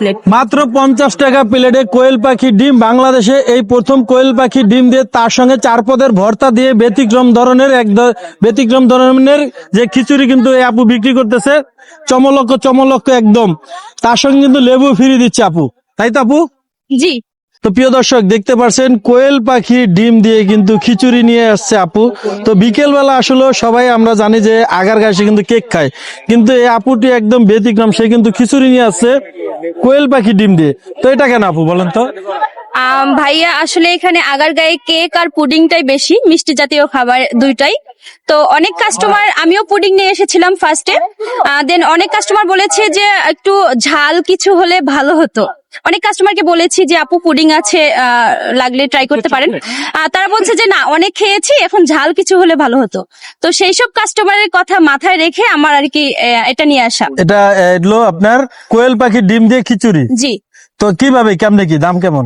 Plate মাত্র পঞ্চাশ টাকা প্লেটে কোয়েল পাখি ডিম। বাংলাদেশে এই প্রথম কোয়েল পাখি ডিম দিয়ে তার সঙ্গে চার পদের ভর্তা দিয়ে ব্যতিক্রম ধরনের এক ব্যতিক্রম ধরনের যে খিচুড়ি কিন্তু এই আপু বিক্রি করতেছে। চমলক্ষ চমলক্ষ একদম। তার সঙ্গে কিন্তু লেবু ফিরিয়ে দিচ্ছে আপু। তাই তো আপু? জি। তো প্রিয় দর্শক দেখতে পাচ্ছেন কোয়েল পাখি ডিম দিয়ে কিন্তু খিচুড়ি নিয়ে আসছে আপু। তো বিকেল বেলা আসলে সবাই আমরা জানি যে আগার গাছে কিন্তু কেক খায়। কিন্তু এই আপুটি একদম ব্যতিক্রম সে কিন্তু খিচুড়ি নিয়ে আসছে। কোয়েল পাখি ডিম দিয়ে। তো এটা কেন আপু বলেন তো? ভাইয়া, আসলে এখানে আগার গায়ে কেক আর পুডিংটাই বেশি, মিষ্টি জাতীয় খাবার দুইটাই। তো অনেক কাস্টমার আমিও পুডিং নিয়ে এসেছিলাম ফার্স্টে দেন অনেক কাস্টমার বলেছে যে একটু ঝাল কিছু হলে ভালো হতো। অনেক কাস্টমারকে বলেছি যে আপু পুডিং আছে আহ, লাগলে ট্রাই করতে পারেন। আহ, তারা বলছে যে না অনেক খেয়েছি এখন ঝাল কিছু হলে ভালো হতো। তো সেই সব কাস্টমারের কথা মাথায় রেখে আমার আর কি আহ, এটা নিয়ে আসা। এটা এলো আপনার কোয়েল পাখি ডিম দিয়ে খিচুড়ি। জি। তো কীভাবে কেমনে কি দাম কেমন?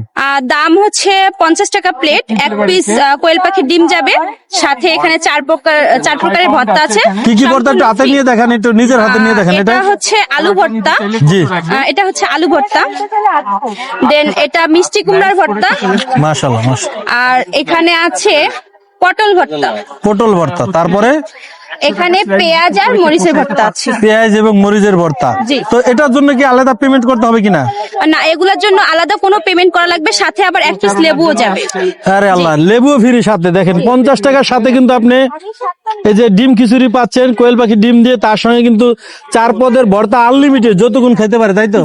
দাম হচ্ছে পঞ্চাশ টাকা প্লেট এক পিস আহ, কোয়েল পাখির ডিম যাবে সাথে এখানে চার প্রকার চার প্রকারের ভর্তা আছে। কি কি ভর্তা একটু হাতে নিয়ে দেখান একটু নিজের হাতে নিয়ে দেখেন এটা হচ্ছে আলু ভর্তা। জি। এটা হচ্ছে আলু ভর্তা। দেন এটা মিষ্টি কুমড়ার ভর্তা। মাশাল্লাহ আর এখানে আছে পটল ভর্তা। পটল ভর্তা তারপরে? এখানে পেঁয়াজ আর মরিচের ভর্তা আছে। পেঁয়াজ এবং মরিচের ভর্তা। তো এটার জন্য কি আলাদা পেমেন্ট করতে হবে কিনা? আর না এগুলোর জন্য আলাদা কোনো পেমেন্ট করা লাগবে সাথে আবার এক পিস লেবুও যাবে। আরে আল্লাহ লেবু ফ্রি সাথে। দেখেন পঞ্চাশ টাকার সাথে কিন্তু আপনি এই যে ডিম খিচুড়ি পাচ্ছেন কোয়েল পাখি ডিম দিয়ে তার সঙ্গে কিন্তু চার পদের ভর্তা আনলিমিটেড যতক্ষণ খেতে পারে তাই তো?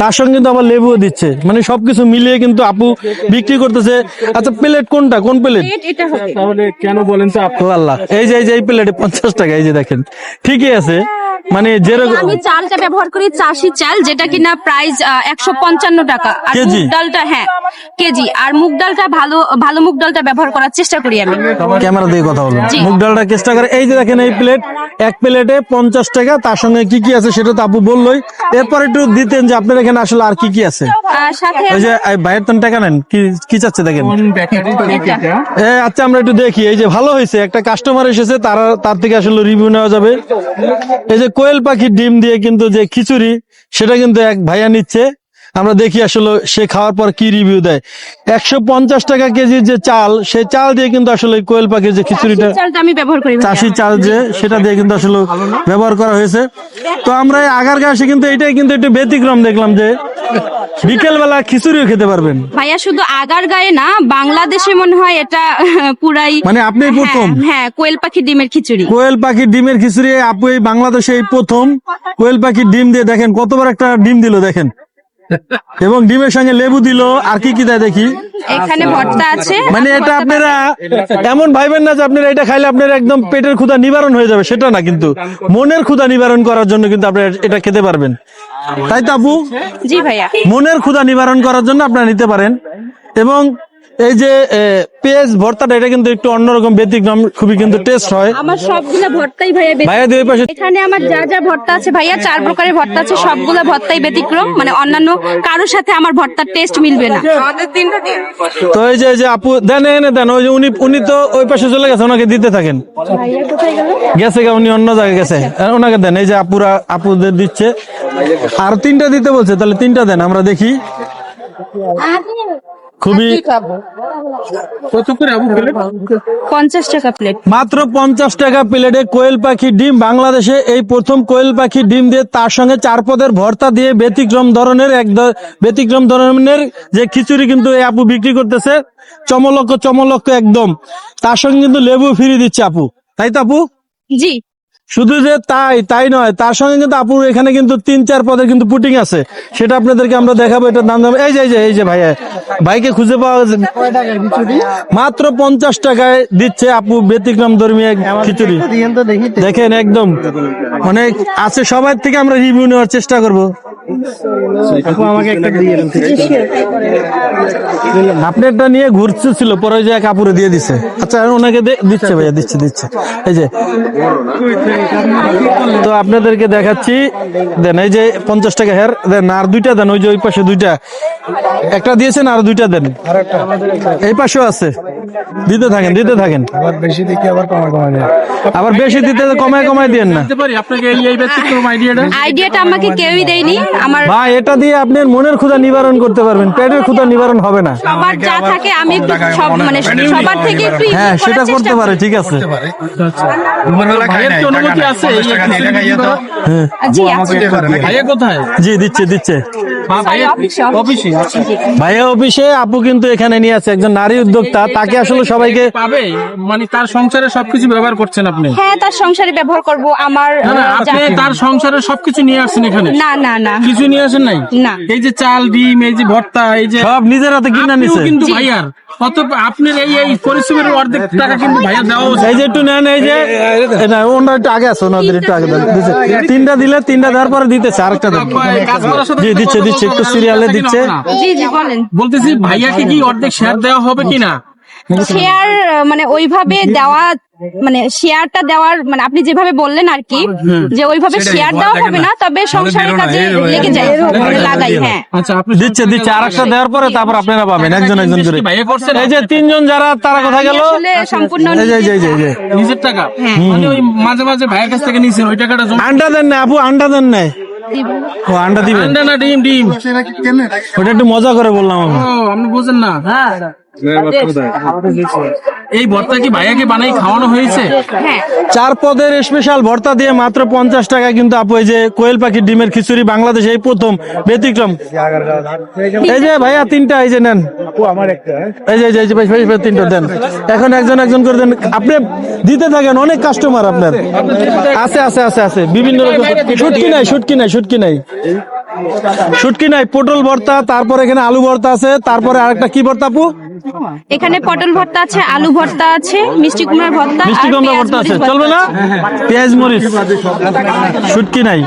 তার সঙ্গে কিন্তু আমার লেবুও দিচ্ছে। মানে সবকিছু মিলিয়ে কিন্তু আপু বিক্রি করতেছে। আচ্ছা প্লেট কোনটা? কোন প্লেট? প্লেট এটা হবে। তাহলে কেন বলেন তো আপু আল্লাহ। এই যে এই যে এই প্লেটে পঞ্চাশ টাকা এই যে দেখেন। ঠিকই আছে। মানে যেরকম আমি চালটা ব্যবহার করি চাষি চাল যেটা কিনা প্রাইস একশো পঞ্চান্ন টাকা। আর মুগ ডালটা হ্যাঁ কেজি। আর মুগ ডালটা ভালো ভালো মুগ ডালটা ব্যবহার করার চেষ্টা করি আমি। ক্যামেরা দিয়ে কথা বলব মুগ ডালটা চেষ্টা করে এই যে দেখেন এই প্লেট এক প্লেটে পঞ্চাশ টাকা তার সঙ্গে কি কি আছে সেটা তো আপু বললোই। এরপর একটু দিতেন যে আপনার এখানে আসলে আর কি কি আছে? ওই যে ভাইয়ের তন টাকা নেন কি কি চাচ্ছে দেখেন? আচ্ছা আমরা একটু দেখি। এই যে ভালো হয়েছে একটা কাস্টমার এসেছে তারা তার থেকে আসলে রিভিউ নেওয়া যাবে। এই যে কোয়েল পাখির ডিম দিয়ে কিন্তু যে খিচুড়ি সেটা কিন্তু এক ভাইয়া নিচ্ছে। আমরা দেখি আসলে সে খাওয়ার পর কি রিভিউ দেয়। একশো পঞ্চাশ টাকা কেজির যে চাল সেই চাল দিয়ে কিন্তু আসলে কোয়েল পাখির যে খিচুড়িটা আমি ব্যবহার করি ভাইয়া। চাষি চাল যে সেটা দিয়ে কিন্তু আসলে ব্যবহার করা হয়েছে। তো আমরা এই আগার গাছে কিন্তু এটাই কিন্তু একটু ব্যতিক্রম দেখলাম যে বিকেল বেলা খিচুড়িও খেতে পারবেন। ভাইয়া শুধু আগার গায়ে না বাংলাদেশে মনে হয় এটা পুরাই মানে আপনি প্রথম? হ্যাঁ, হ্যাঁ কোয়েল পাখি ডিমের খিচুড়ি। কোয়েল পাখির ডিমের খিচুড়ি আপু এই বাংলাদেশে এই প্রথম কোয়েল পাখির ডিম দিয়ে দেখেন কতবার একটা ডিম দিল দেখেন। এবং ডিমের সঙ্গে লেবু দিল আর কি কি দেয় দেখি? এখানে ভর্তা আছে মানে এটা আপনারা এমন ভাইবেন না যে আপনারা এটা খাইলে আপনার একদম পেটের ক্ষুধা নিবারণ হয়ে যাবে সেটা না কিন্তু। মনের ক্ষুধা নিবারণ করার জন্য কিন্তু আপনারা এটা খেতে পারবেন। তাই তো আপু? জি ভাইয়া। মনের ক্ষুধা নিবারণ করার জন্য আপনারা নিতে পারেন। এবং এই যে এ, পেঁয়াজ ভর্তাটা এটা কিন্তু একটু অন্যরকম ব্যতিক্রম খুবই কিন্তু টেস্ট হয়। আমার সবগুলা ভর্তাই ভাইয়া ভাইয়া দুই পাশে এখানে আমার যা যা ভর্তা আছে ভাইয়া চার প্রকারের ভর্তা আছে সবগুলো ভর্তাই ব্যতিক্রম। মানে অন্যান্য কারোর সাথে আমার ভর্তার টেস্ট মিলবে না। তো এই যে এই যে আপু দেন এনে দেন ওই যে উনি উনি তো ওই পাশে চলে গেছে ওনাকে দিতে থাকেন। গেছে গা উনি অন্য জায়গায় গেছে। আর ওনাকে দেন এই যে আপুরা আপুদের দিচ্ছে। আর তিনটা দিতে বলছে তাহলে তিনটা দেন আমরা দেখি। খুবই কত করে পঞ্চাশ টাকা প্লেট। মাত্র পঞ্চাশ টাকা প্লেটে কোয়েল পাখি ডিম। বাংলাদেশে এই প্রথম কোয়েল পাখি ডিম দিয়ে তার সঙ্গে চার পদের ভর্তা দিয়ে ব্যতিক্রম ধরনের এক ব্যতিক্রম ধরনের যে খিচুড়ি কিন্তু এই আপু বিক্রি করতেছে। চমলক্ষ চমলক্ষ একদম। তার সঙ্গে কিন্তু লেবু ফিরিয়ে দিচ্ছে আপু। তাই তো আপু? জি। শুধু যে তাই তাই নয়, তার সঙ্গে কিন্তু আপুর এখানে কিন্তু তিন, চার পদের কিন্তু পুটিং আছে। সেটা আপনাদেরকে আমরা দেখাবো, এটার দাম এই যে এই যে এই যে ভাইয়া ভাইকে খুঁজে পাওয়া মাত্র পঞ্চাশ টাকায় দিচ্ছে আপু ব্যতিক্রম ধর্মী খিচুড়ি। দেখেন একদম, অনেক আছে, সবার থেকে আমরা রিভিউ নেওয়ার চেষ্টা করব। আমাকে একটা দিয়ে দেন। আপনি একটা নিয়ে ঘুরছে ছিল পরে যে কাপড়ে দিয়ে দিছে। আচ্ছা ওনাকে দিচ্ছে ভাইয়া দিচ্ছে দিচ্ছে। এই যে তো আপনাদেরকে দেখাচ্ছি দেন এই যে পঞ্চাশ টাকা হের দেন আর দুইটা দেন ওই যে ওই পাশে দুইটা। একটা দিয়েছেন আর দুইটা দেন। এই পাশেও আছে। দিতে থাকেন দিতে থাকেন। আবার বেশি আবার আবার দিতে কমায় কমায় দিয়েন না। আপনাকে এই এই ব্যতিক্রম আইডিয়াটা আইডিয়াটা আমাকে কেউই দেয়নি। আমার ভাই এটা দিয়ে আপনার মনের ক্ষুধা নিবারণ করতে পারবেন। পেটের ক্ষুধা নিবারণ হবে না। সবার যা থাকে আমি একটু সব মানে সবার থেকে একটু হ্যাঁ সেটা করতে পারে ঠিক আছে। অনুমতি এই খিচুড়ি বিক্রি করার? জি কোথায়? জি দিচ্ছে দিচ্ছে। ভাইয়া অফিসে, আপু কিন্তু এখানে নিয়ে আছে একজন নারী উদ্যোক্তা। তাকে আসলে সবাইকে পাবে মানে তার সংসারে সবকিছু ব্যবহার করছেন আপনি? হ্যাঁ তার সংসারে ব্যবহার করব আমার আপনি তার সংসারে সবকিছু নিয়ে আসছেন এখানে? না না না। কিছু নিয়ে আসেন নাই? না। এই যে চাল ডিম এই যে ভর্তা এই যে সব নিজের হাতে কিনে নিছে। কিন্তু ভাইয়ার। কত আপনার এই এই পরিশ্রমের অর্ধেক টাকা কিন্তু ভাইয়া দেওয়া উচিত। এই যে একটু নেন এই যে না ওনার একটু আগে আছে ওনাদের একটু আগে দেন। তিনটা দিলে তিনটা দেওয়ার পরে দিতেছে আরেকটা দেন। জি দিচ্ছে দিচ্ছে একটু সিরিয়ালে দিচ্ছে। জি জি বলেন। বলতেছি ভাইয়াকে কি অর্ধেক শেয়ার দেওয়া হবে কিনা? শেয়ার মানে ওইভাবে দেওয়া মানে শেয়ারটা দেওয়ার মানে আপনি যেভাবে বললেন আর কি যে ওইভাবে শেয়ার দেওয়া হবে না। তবে সংসারের কাজে লেগে যায় মানে লাগাই হ্যাঁ। আচ্ছা আপনি দিচ্ছে দিচ্ছে আরেকটা দেওয়ার পরে তারপর আপনারা পাবেন একজন একজন করে। এই যে তিনজন যারা তারা কোথায় গেল? সম্পূর্ণ এই যে এই যে, এই যে, নিজের টাকা? মানে ওই মাঝে মাঝে ভাইয়ের কাছ থেকে নিয়েছেন ওই টাকাটা জমা আন্ডা দেন না আপু আন্ডা দেন না। ও আন্ডা দিবেন। আন্ডা না ডিম ডিম। ওটা একটু মজা করে বললাম আমি। ও আপনি বুঝেন না। এই ভর্তা কি ভাইয়াকে বানাই খাওয়ানো হয়েছে? হ্যাঁ। চার পদের স্পেশাল ভর্তা দিয়ে মাত্র পঞ্চাশ টাকা কিন্তু আপু এই যে কোয়েল পাখির ডিমের খিচুড়ি বাংলাদেশে এই প্রথম। ব্যতিক্রম। এই যে ভাইয়া তিনটা এই যে নেন। এই যে এই যে, এই যে ভাই, ভাই, ভাই, তিনটা দেন। এখন একজন একজন করে দেন। আপনি দিতে থাকেন অনেক কাস্টমার আপনার। আছে আছে আছে আছে। বিভিন্ন রকম। শুটকি নাই শুটকি নাই শুটকি নাই। শুটকি নাই পটল ভর্তা তারপর এখানে আলু ভর্তা আছে। তারপরে আরেকটা কি ভর্তা আপু? এখানে পটল ভর্তা আছে আলু ভর্তা আছে মিষ্টি কুমড়ার ভর্তা মিষ্টি কুমড়া ভর্তা আছে। চলবে না? পেঁয়াজ মরিচ। শুটকি নাই।